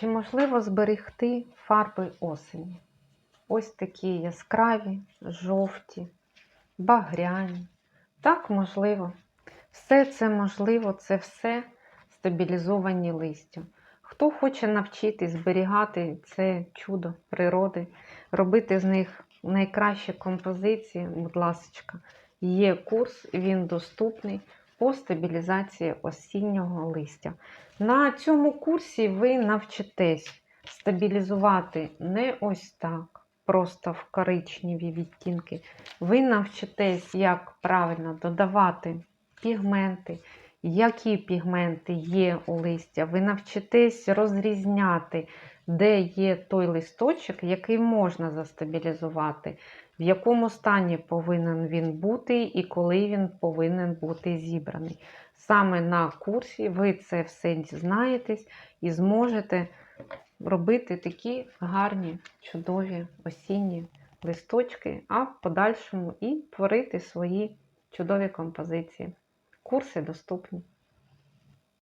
Чи можливо зберегти фарби осені? Ось такі яскраві, жовті, багряні. Так, можливо. Все це можливо, це все стабілізовані листя. Хто хоче навчитись зберігати це чудо природи, робити з них найкращі композиції, будь ласка, є курс, він доступний по стабілізації осіннього листя. На цьому курсі ви навчитесь стабілізувати не ось так, просто в коричневі відтінки. Ви навчитесь, як правильно додавати пігменти, які пігменти є у листя. Ви навчитесь розрізняти, де є той листочок, який можна застабілізувати, в якому стані повинен він бути і коли він повинен бути зібраний. Саме на курсі ви це все дізнаєтесь і зможете робити такі гарні, чудові осінні листочки, а в подальшому і творити свої чудові композиції. Курси доступні.